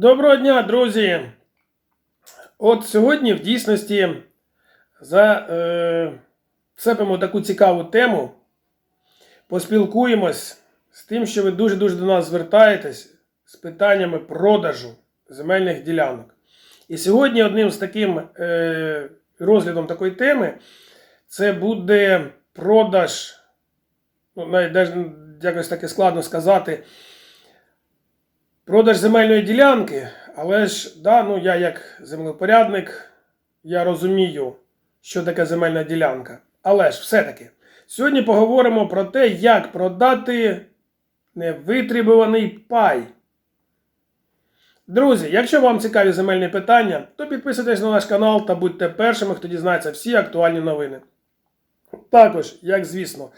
Доброго дня, друзі! От сьогодні в дійсності зацепимо таку цікаву тему. Поспілкуємось з тим, що ви дуже-дуже до нас звертаєтесь з питаннями продажу земельних ділянок. І сьогодні одним з таким е, розглядом такої теми це буде продаж, ну, навіть якось таке складно сказати. Продаж земельної ділянки, але ж, да, ну я як землепорядник, я розумію, що таке земельна ділянка. Але ж все-таки, сьогодні поговоримо про те, як продати невитребуваний пай. Друзі, якщо вам цікаві земельні питання, то підписуйтесь на наш канал та будьте першими, хто дізнається всі актуальні новини. Також, як звісно,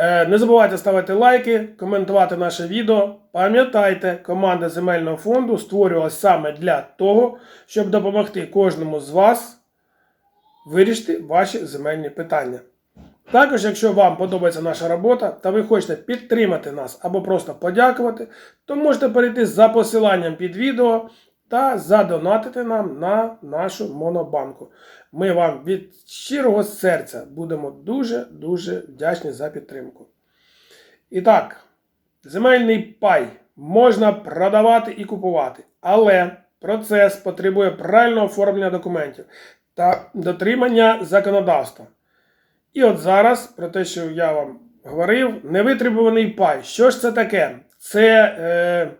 не забувайте ставити лайки, коментувати наше відео. Пам'ятайте, команда земельного фонду створювалася саме для того, щоб допомогти кожному з вас вирішити ваші земельні питання. Також, якщо вам подобається наша робота та ви хочете підтримати нас або просто подякувати, то можете перейти за посиланням під відео та задонатити нам на нашу монобанку. Ми вам від щирого серця будемо дуже-дуже вдячні за підтримку. І так, земельний пай можна продавати і купувати, але процес потребує правильного оформлення документів та дотримання законодавства. І от зараз, про те, що я вам говорив, невитребуваний пай. Що ж це таке? Це, е,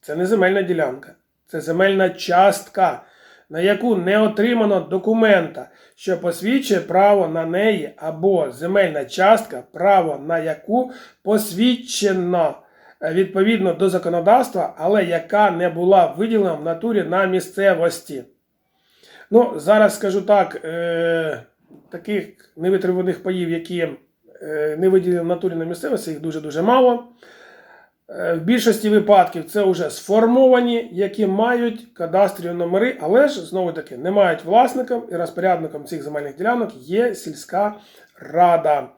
це не земельна ділянка, це земельна частка, на яку не отримано документа, що посвідчує право на неї, або земельна частка, право на яку посвідчено е, відповідно до законодавства, але яка не була виділена в натурі на місцевості. Ну, зараз скажу так, е, таких невитриманих паїв, які е, не виділені в натурі на місцевості, їх дуже-дуже мало. Е, в більшості випадків це вже сформовані, які мають кадастрі номери, але ж знову таки не мають власником і розпорядником цих земельних ділянок є сільська рада.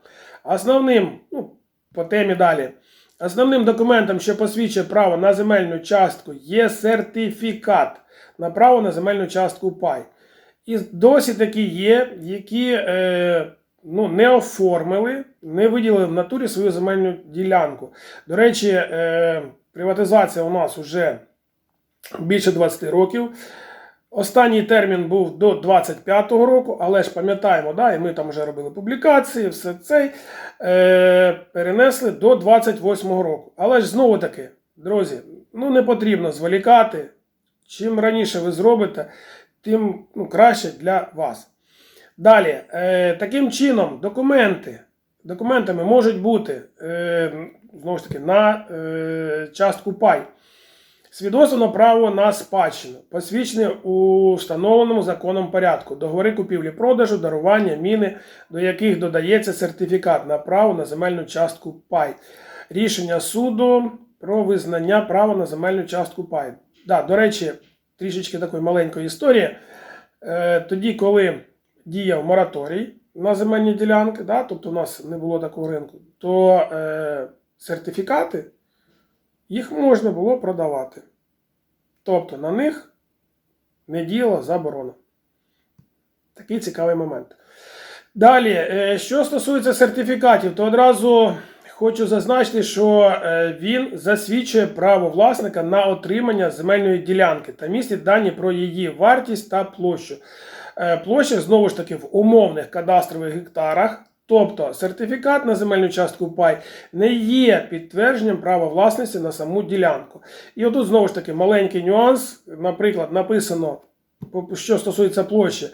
Основним, ну, по темі далі. Основним документом, що посвідчує право на земельну частку, є сертифікат на право на земельну частку пай. І досі такі є, які е, ну, не оформили, не виділили в натурі свою земельну ділянку. До речі, е, приватизація у нас вже більше 20 років. Останній термін був до 25-го року, але ж пам'ятаємо, да, і ми там вже робили публікації, все це е, перенесли до 28-го року. Але ж знову таки, друзі, ну не потрібно зволікати. Чим раніше ви зробите, тим ну, краще для вас. Далі, е, таким чином, документи. Документами можуть бути е, знову ж таки, на е, частку пай. Свідоцтво право на спадщину, посвідчене у встановленому законом порядку, договори купівлі-продажу, дарування, міни, до яких додається сертифікат на право на земельну частку пай. Рішення суду про визнання права на земельну частку пай. Да, До речі, трішечки такої маленької історії. Е, Тоді, коли діяв мораторій на земельні ділянки, да, тобто у нас не було такого ринку, то е, сертифікати їх можна було продавати. Тобто на них не діяла заборона. Такий цікавий момент. Далі, е, що стосується сертифікатів, то одразу хочу зазначити, що е, він засвідчує право власника на отримання земельної ділянки та містить дані про її вартість та площу. Е, Площа знову ж таки в умовних кадастрових гектарах. Тобто сертифікат на земельну частку пай не є підтвердженням права власності на саму ділянку. І отут знову ж таки маленький нюанс. Наприклад, написано, що стосується площі.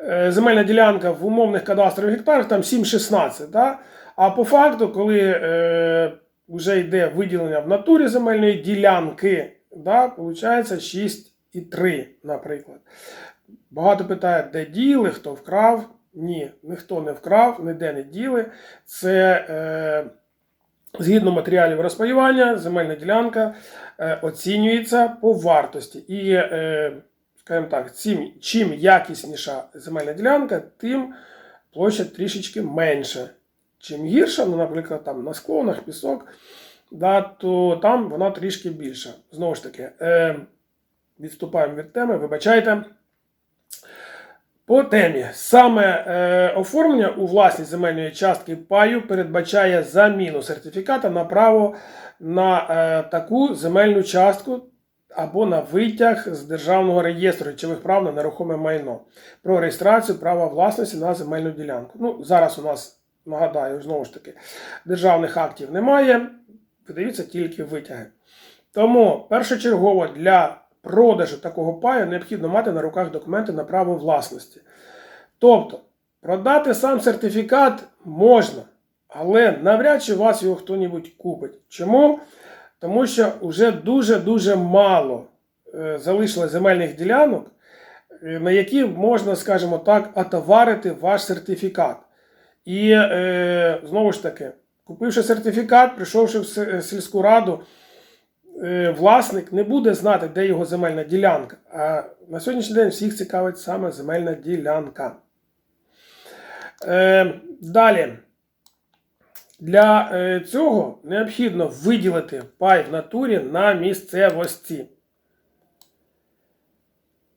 Е, Земельна ділянка в умовних кадастрових гектарах там 7,16. Да? А по факту, коли е, вже йде виділення в натурі земельної ділянки, да, виходить 6,3, наприклад. Багато питають, де діли, хто вкрав. Ні, ніхто не вкрав, ніде не діли. Це е, згідно матеріалів розпаювання, земельна ділянка е, оцінюється по вартості. І, е, скажімо так, чим, чим якісніша земельна ділянка, тим площа трішечки менше. Чим гірша, ну, наприклад, там на склонах, пісок, да, то там вона трішки більша. Знову ж таки, е, відступаємо від теми, вибачайте. По темі саме е, оформлення у власність земельної частки паю передбачає заміну сертифіката на право на е, таку земельну частку або на витяг з державного реєстру речових прав на нерухоме майно про реєстрацію права власності на земельну ділянку. Ну, зараз у нас нагадаю, знову ж таки, державних актів немає, видаються тільки витяги. Тому першочергово для продажу такого паю необхідно мати на руках документи на право власності. Тобто, продати сам сертифікат можна, але навряд чи вас його хто-небудь купить. Чому? Тому що вже дуже-дуже мало е, залишилось земельних ділянок, е, на які можна, скажімо так, отоварити ваш сертифікат. І е, знову ж таки, купивши сертифікат, прийшовши в сільську раду, власник не буде знати, де його земельна ділянка. А на сьогоднішній день всіх цікавить саме земельна ділянка. Е, далі. Для е, цього необхідно виділити пай в натурі на місцевості.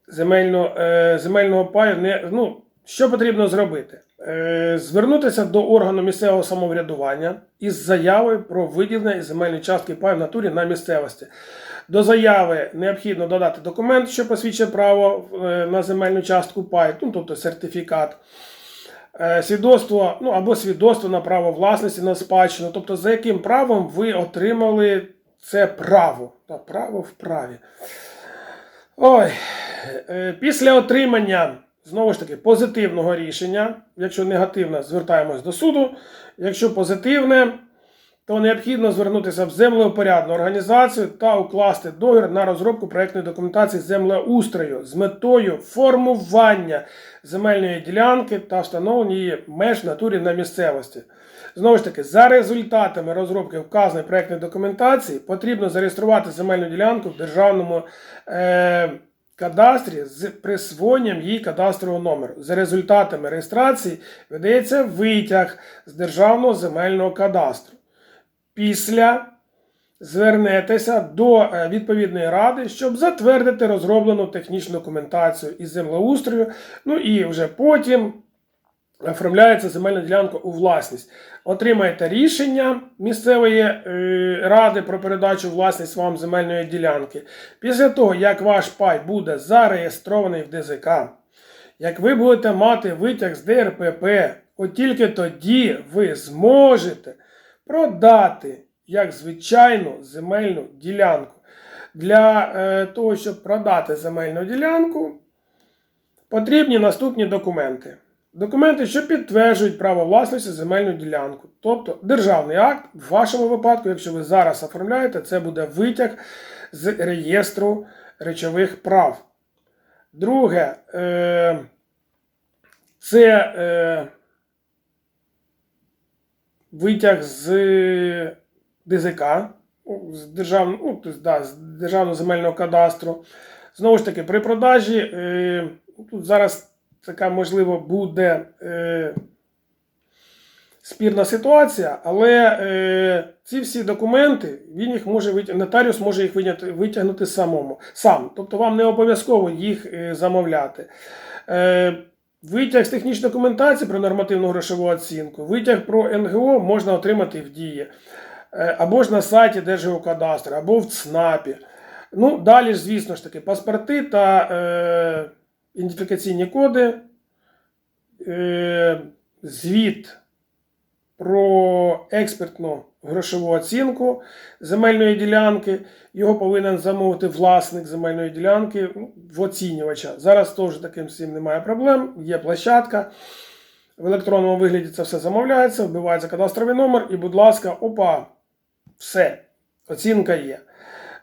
Земельно, е, земельного паю не. Ну, що потрібно зробити? Е, звернутися до органу місцевого самоврядування із заявою про виділення земельної частки паю в натурі на місцевості. До заяви необхідно додати документ, що посвідчує право е, на земельну частку паю, ну, тобто сертифікат. Е, Свідоцтво, ну або свідоцтво на право власності на спадщину, тобто за яким правом ви отримали це право. Право в праві. Ой, після отримання, знову ж таки, позитивного рішення, якщо негативне, звертаємось до суду. Якщо позитивне, то необхідно звернутися в землеупорядну організацію та укласти договір на розробку проєктної документації землеустрою з метою формування земельної ділянки та встановлення її меж натурі на місцевості. Знову ж таки, за результатами розробки вказаної проєктної документації потрібно зареєструвати земельну ділянку в державному е, кадастрі з присвоєнням її кадастрового номеру. За результатами реєстрації видається витяг з державного земельного кадастру. Після звернетеся до е, відповідної ради, щоб затвердити розроблену технічну документацію із землеустрою. Ну і вже потім оформляється земельна ділянка у власність. Отримаєте рішення місцевої е, ради про передачу власність вам земельної ділянки. Після того, як ваш пай буде зареєстрований в ДЗК, як ви будете мати витяг з ДРПП, от тільки тоді ви зможете продати як звичайну земельну ділянку. Для е, того, щоб продати земельну ділянку, потрібні наступні документи. Документи, що підтверджують право власності земельну ділянку. Тобто державний акт, в вашому випадку, якщо ви зараз оформляєте, це буде витяг з реєстру речових прав. Друге, е, це е, витяг з ДЗК, ну, з державного, ну, да, з державного земельного кадастру. Знову ж таки, при продажі е, тут зараз така, можливо, буде е, спірна ситуація, але е, ці всі документи, він їх може витягнути, нотаріус може їх витягнути, витягнути самому, сам. Тобто вам не обов'язково їх е, замовляти. Е, Витяг з технічної документації про нормативну грошову оцінку, витяг про НГО можна отримати в дії. Е, Або ж на сайті Держгеокадастру, або в ЦНАПі. Ну, далі ж, звісно ж таки, паспорти та е, ідентифікаційні коди, е, звіт про експертну грошову оцінку земельної ділянки. Його повинен замовити власник земельної ділянки ну, в оцінювача. Зараз теж таким цим немає проблем. Є площадка. В електронному вигляді це все замовляється, вбивається кадастровий номер, і, будь ласка, опа, все, оцінка є.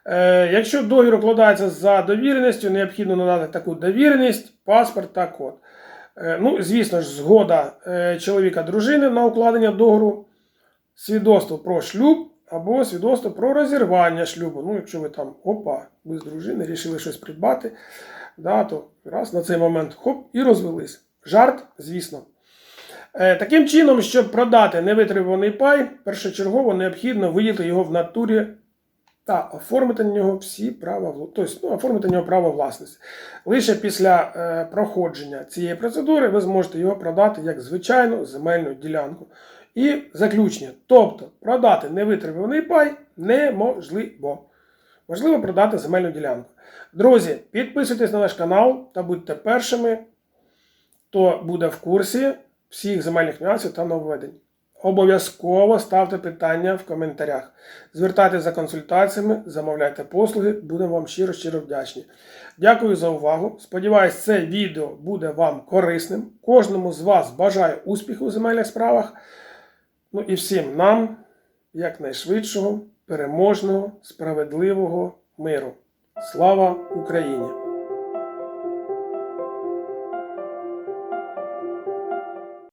Е, якщо договір укладається за довіреністю, необхідно надати таку довіреність, паспорт та код. Е, ну, звісно ж, згода е, чоловіка дружини на укладення договору, свідоцтво про шлюб або свідоцтво про розірвання шлюбу. Ну, якщо ви там опа, ви з дружини вирішили щось придбати, да, то раз на цей момент хоп, і розвелись. Жарт, звісно. Таким чином, щоб продати невитримуваний пай, першочергово необхідно виділити його в натурі та оформити на нього всі права тобто, ну, оформити на нього право власності. Лише після е, проходження цієї процедури ви зможете його продати як звичайну земельну ділянку. І заключення. Тобто продати невитребуваний пай неможливо. Можливо продати земельну ділянку. Друзі, підписуйтесь на наш канал та будьте першими, хто буде в курсі всіх земельних нюансів та нововведень. Обов'язково ставте питання в коментарях. Звертайтеся за консультаціями, замовляйте послуги, будемо вам щиро-щиро вдячні. Дякую за увагу. Сподіваюсь, це відео буде вам корисним. Кожному з вас бажаю успіху у земельних справах. Ну і всім нам якнайшвидшого, переможного, справедливого миру. Слава Україні!